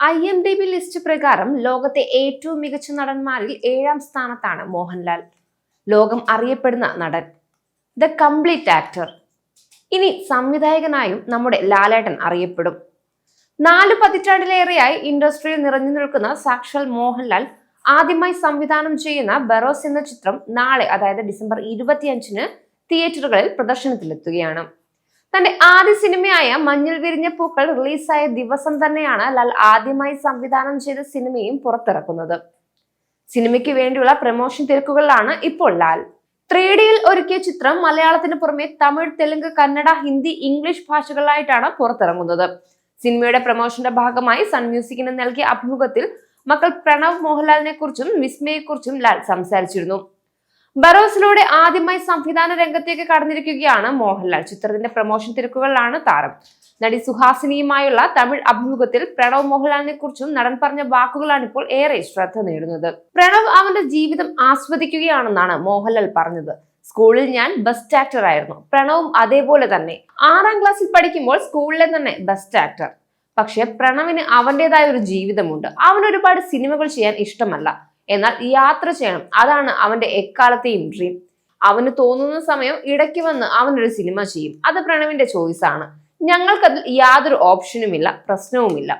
I M D B list പ്രകാരം ലോകത്തെ ഏറ്റവും മികച്ച നടന്മാരിൽ ഏഴാം സ്ഥാനത്താണ് മോഹൻലാൽ. ലോകം അറിയപ്പെടുന്ന നടൻ. ദ കംപ്ലീറ്റ് ആക്ടർ ഇനി സംവിധായകനായും നമ്മുടെ ലാലേട്ടൻ അറിയപ്പെടും. നാല് പതിറ്റാണ്ടിലേറെയായി ഇൻഡസ്ട്രിയിൽ നിറഞ്ഞു നിൽക്കുന്ന സാക്ഷാൽ മോഹൻലാൽ ആദ്യമായി സംവിധാനം ചെയ്യുന്ന ബറോസ് എന്ന ചിത്രം നാളെ അതായത് ഡിസംബർ ഇരുപത്തിയഞ്ചിന് തിയേറ്ററുകളിൽ പ്രദർശനത്തിലെത്തുകയാണ്. തന്റെ ആദ്യ സിനിമയായ മഞ്ഞിൽ വിരിഞ്ഞ പൂക്കൾ റിലീസായ ദിവസം തന്നെയാണ് ലാൽ ആദ്യമായി സംവിധാനം ചെയ്ത സിനിമയും പുറത്തിറക്കുന്നത്. സിനിമയ്ക്ക് വേണ്ടിയുള്ള പ്രമോഷൻ തിരക്കുകളിലാണ് ഇപ്പോൾ ലാൽ. ത്രീ ഡിയിൽ ഒരുക്കിയ ചിത്രം മലയാളത്തിന് പുറമെ തമിഴ് തെലുങ്ക് കന്നഡ ഹിന്ദി ഇംഗ്ലീഷ് ഭാഷകളിലായിട്ടാണ് പുറത്തിറങ്ങുന്നത്. സിനിമയുടെ പ്രമോഷന്റെ ഭാഗമായി സൺ മ്യൂസിക്കിന് നൽകിയ അഭിമുഖത്തിൽ മക്കൾ പ്രണവ് മോഹൻലാലിനെ കുറിച്ചും വിസ്മയെക്കുറിച്ചും ലാൽ സംസാരിച്ചിരുന്നു. ബറോസിലൂടെ ആദ്യമായി സംവിധാന രംഗത്തേക്ക് കടന്നിരിക്കുകയാണ് മോഹൻലാൽ. ചിത്രത്തിന്റെ പ്രമോഷൻ തിരക്കുകളിലാണ് താരം. നടി സുഹാസിനിയുമായുള്ള തമിഴ് അഭിമുഖത്തിൽ പ്രണവ് മോഹൻലാലിനെ കുറിച്ചും നടൻ പറഞ്ഞ വാക്കുകളാണ് ഇപ്പോൾ ഏറെ ശ്രദ്ധ നേടുന്നത്. പ്രണവ് അവന്റെ ജീവിതം ആസ്വദിക്കുകയാണെന്നാണ് മോഹൻലാൽ പറഞ്ഞത്. സ്കൂളിൽ ഞാൻ ബസ് ആക്ടർ ആയിരുന്നു. പ്രണവും അതേപോലെ തന്നെ. ആറാം ക്ലാസ്സിൽ പഠിക്കുമ്പോൾ സ്കൂളിലെ തന്നെ ബസ് ആക്ടർ പക്ഷെ പ്രണവിന് അവന്റേതായ ഒരു ജീവിതമുണ്ട്. അവൻ ഒരുപാട് സിനിമകൾ ചെയ്യാൻ ഇഷ്ടമല്ല. എന്നാൽ യാത്ര ചെയ്യണം. അതാണ് അവന്റെ എക്കാലത്തെയും ഡ്രീം അവന് തോന്നുന്ന സമയം ഇടയ്ക്ക് വന്ന് അവനൊരു സിനിമ ചെയ്യും. അത് പ്രണവിന്റെ ചോയ്സ് ആണ്. ഞങ്ങൾക്കതിൽ യാതൊരു ഓപ്ഷനുമില്ല പ്രശ്നവുമില്ല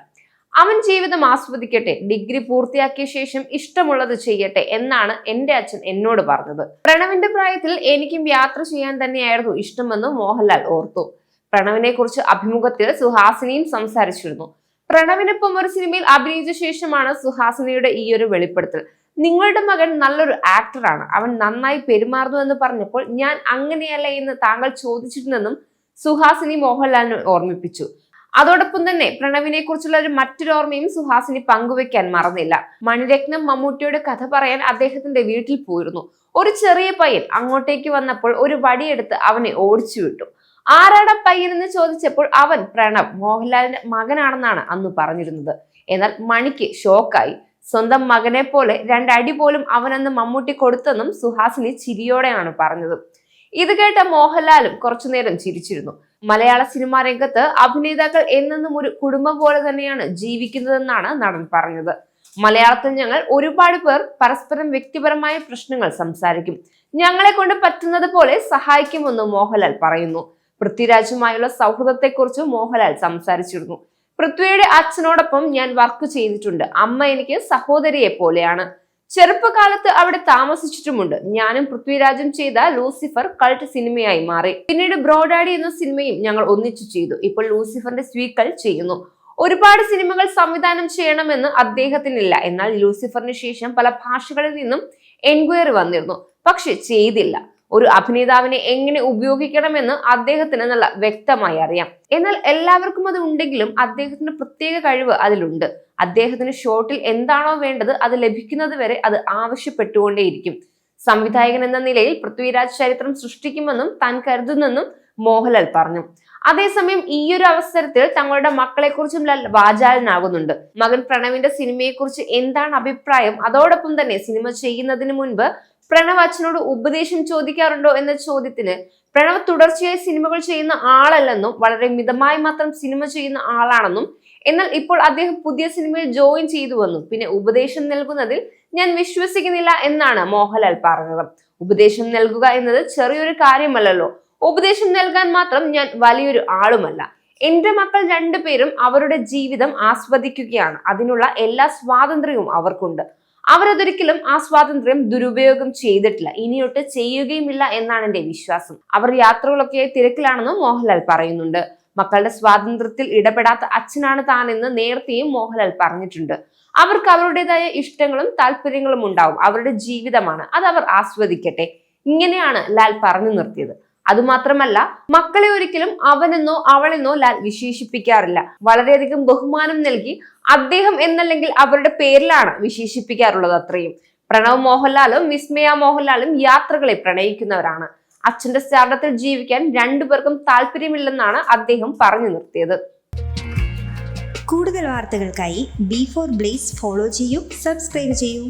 അവൻ ജീവിതം ആസ്വദിക്കട്ടെ ഡിഗ്രി പൂർത്തിയാക്കിയ ശേഷം ഇഷ്ടമുള്ളത് ചെയ്യട്ടെ എന്നാണ് എന്റെ അച്ഛൻ എന്നോട് പറഞ്ഞത്. പ്രണവിന്റെ പ്രായത്തിൽ എനിക്കും യാത്ര ചെയ്യാൻ തന്നെയായിരുന്നു ഇഷ്ടമെന്ന് മോഹൻലാൽ ഓർത്തു. പ്രണവിനെ കുറിച്ച് അഭിമുഖത്തിൽ സുഹാസിനിയും സംസാരിച്ചിരുന്നു. പ്രണവിനൊപ്പം ഒരു സിനിമയിൽ അഭിനയിച്ച ശേഷമാണ് സുഹാസിനിയുടെ ഈ ഒരു വെളിപ്പെടുത്തൽ. നിങ്ങളുടെ മകൻ നല്ലൊരു ആക്ടറാണ് അവൻ നന്നായി പെരുമാറുന്നു എന്ന് പറഞ്ഞപ്പോൾ ഞാൻ അങ്ങനെയല്ല എന്ന് താങ്കൾ ചോദിച്ചിരുന്നെന്നും സുഹാസിനി മോഹൻലാലിനെ ഓർമ്മിപ്പിച്ചു. അതോടൊപ്പം തന്നെ പ്രണവിനെ കുറിച്ചുള്ള ഒരു മറ്റൊരു ഓർമ്മയും സുഹാസിനി പങ്കുവെക്കാൻ മറന്നില്ല. മണിരത്നം മമ്മൂട്ടിയുടെ കഥ പറയാൻ അദ്ദേഹത്തിന്റെ വീട്ടിൽ പോയിരുന്നു. ഒരു ചെറിയ പയ്യൻ അങ്ങോട്ടേക്ക് വന്നപ്പോൾ ഒരു വടിയെടുത്ത് അവനെ ഓടിച്ചു വിട്ടു. ആരാട പയ്യൻ? എന്ന് ചോദിച്ചപ്പോൾ അവൻ പ്രണവ് മോഹൻലാലിന്റെ മകനാണെന്നാണ് അന്ന് പറഞ്ഞിരുന്നത്. എന്നാൽ മണിക്ക് ഷോക്കായി. സ്വന്തം മകനെ പോലെ രണ്ടടി പോലും അവനന്ന് മമ്മൂട്ടി കൊടുത്തെന്നും സുഹാസിനി ചിരിയോടെയാണ് പറഞ്ഞത്. ഇത് കേട്ട മോഹൻലാലും കുറച്ചുനേരം ചിരിച്ചിരുന്നു. മലയാള സിനിമാ രംഗത്ത് അഭിനേതാക്കൾ എന്നെന്നും ഒരു കുടുംബം പോലെ തന്നെയാണ് ജീവിക്കുന്നതെന്നാണ് നടൻ പറഞ്ഞത്. മലയാളത്തിൽ ഞങ്ങൾ ഒരുപാട് പേർ പരസ്പരം വ്യക്തിപരമായ പ്രശ്നങ്ങൾ സംസാരിക്കും. ഞങ്ങളെ കൊണ്ട് പറ്റുന്നത് പോലെ സഹായിക്കുമെന്നും മോഹൻലാൽ പറയുന്നു. പൃഥ്വിരാജുമായുള്ള സൗഹൃദത്തെക്കുറിച്ച് മോഹൻലാൽ സംസാരിച്ചിരുന്നു. പൃഥ്വിയുടെ അച്ഛനോടൊപ്പം ഞാൻ വർക്ക് ചെയ്തിട്ടുണ്ട്. അമ്മ എനിക്ക് സഹോദരിയെ പോലെയാണ്. ചെറുപ്പകാലത്ത് അവിടെ താമസിച്ചിട്ടുമുണ്ട്. ഞാനും പൃഥ്വിരാജും ചെയ്ത ലൂസിഫർ കൾട്ട് സിനിമയായി മാറി. പിന്നീട് ബ്രോഡാഡി എന്ന സിനിമയും ഞങ്ങൾ ഒന്നിച്ചു ചെയ്തു. ഇപ്പോൾ ലൂസിഫറിന്റെ സ്വീക്കൽ ചെയ്യുന്നു. ഒരുപാട് സിനിമകൾ സംവിധാനം ചെയ്യണമെന്ന് അദ്ദേഹത്തിനില്ല. എന്നാൽ ലൂസിഫറിന് ശേഷം പല ഭാഷകളിൽ നിന്നും എൻക്വയറി വന്നിരുന്നു. പക്ഷെ ചെയ്തില്ല. ഒരു അഭിനേതാവിനെ എങ്ങനെ ഉപയോഗിക്കണമെന്ന് അദ്ദേഹത്തിന് നല്ല വ്യക്തമായി അറിയാം. എന്നാൽ എല്ലാവർക്കും അത് ഉണ്ടെങ്കിലും അദ്ദേഹത്തിന്റെ പ്രത്യേക കഴിവ് അതിലുണ്ട്. അദ്ദേഹത്തിന് ഷോട്ടിൽ എന്താണോ വേണ്ടത് അത് ലഭിക്കുന്നത് വരെ അത് ആവശ്യപ്പെട്ടുകൊണ്ടേയിരിക്കും. സംവിധായകൻ എന്ന നിലയിൽ പൃഥ്വിരാജ് ചരിത്രം സൃഷ്ടിക്കുമെന്നും താൻ കരുതുന്നെന്നും മോഹൻലാൽ പറഞ്ഞു. അതേസമയം ഈ ഒരു അവസരത്തിൽ തങ്ങളുടെ മക്കളെക്കുറിച്ചും ലാൽ വാചാലനാകുന്നുണ്ട്. മകൻ പ്രണവിന്റെ സിനിമയെക്കുറിച്ച് എന്താണ് അഭിപ്രായം? അതോടൊപ്പം തന്നെ സിനിമ ചെയ്യുന്നതിന് മുൻപ് പ്രണവ് അച്ഛനോട് ഉപദേശം ചോദിക്കാറുണ്ടോ എന്ന ചോദ്യത്തിന് പ്രണവ് തുടർച്ചയായി സിനിമകൾ ചെയ്യുന്ന ആളല്ലെന്നും വളരെ മിതമായി മാത്രം സിനിമ ചെയ്യുന്ന ആളാണെന്നും എന്നാൽ ഇപ്പോൾ അദ്ദേഹം പുതിയ സിനിമയിൽ ജോയിൻ ചെയ്തുവെന്നും പിന്നെ ഉപദേശം നൽകുന്നതിൽ ഞാൻ വിശ്വസിക്കുന്നില്ല എന്നാണ് മോഹൻലാൽ പറഞ്ഞത്. ഉപദേശം നൽകുക എന്നത് ചെറിയൊരു കാര്യമല്ലല്ലോ. ഉപദേശം നൽകാൻ മാത്രം ഞാൻ വലിയൊരു ആളുമല്ല. എന്റെ മക്കൾ രണ്ടുപേരും അവരുടെ ജീവിതം ആസ്വദിക്കുകയാണ്. അതിനുള്ള എല്ലാ സ്വാതന്ത്ര്യവും അവർക്കുണ്ട്. അവരതൊരിക്കലും ആ സ്വാതന്ത്ര്യം ദുരുപയോഗം ചെയ്തിട്ടില്ല. ഇനിയൊട്ട് ചെയ്യുകയുമില്ല എന്നാണ് എന്റെ വിശ്വാസം. അവർ യാത്രകളൊക്കെ തിരക്കിലാണെന്നും മോഹൻലാൽ പറയുന്നുണ്ട്. മക്കളുടെ സ്വാതന്ത്ര്യത്തിൽ ഇടപെടാത്ത അച്ഛനാണ് താനെന്ന് നേരത്തെയും മോഹൻലാൽ പറഞ്ഞിട്ടുണ്ട്. അവർക്ക് അവരുടേതായ ഇഷ്ടങ്ങളും താല്പര്യങ്ങളും ഉണ്ടാവും. അവരുടെ ജീവിതമാണ്. അത് അവർ ആസ്വദിക്കട്ടെ. ഇങ്ങനെയാണ് ലാൽ പറഞ്ഞു നിർത്തിയത്. അതുമാത്രമല്ല മക്കളെ ഒരിക്കലും അവനെന്നോ അവളെന്നോ ലാൽ വിശേഷിപ്പിക്കാറില്ല. വളരെയധികം ബഹുമാനം നൽകി അദ്ദേഹം എന്നല്ലെങ്കിൽ അവരുടെ പേരിലാണ് വിശേഷിപ്പിക്കാറുള്ളത് അത്രയും. പ്രണവ് മോഹൻലാലും വിസ്മയ മോഹൻലാലും യാത്രകളെ പ്രണയിക്കുന്നവരാണ്. അച്ഛന്റെ സ്റ്റാർഡത്തിൽ ജീവിക്കാൻ രണ്ടുപേർക്കും താല്പര്യമില്ലെന്നാണ് അദ്ദേഹം പറഞ്ഞു നിർത്തിയത്. കൂടുതൽ വാർത്തകൾക്കായി ബി ഫോർ ബ്ലേസ് ഫോളോ ചെയ്യൂ സബ്സ്ക്രൈബ് ചെയ്യൂ.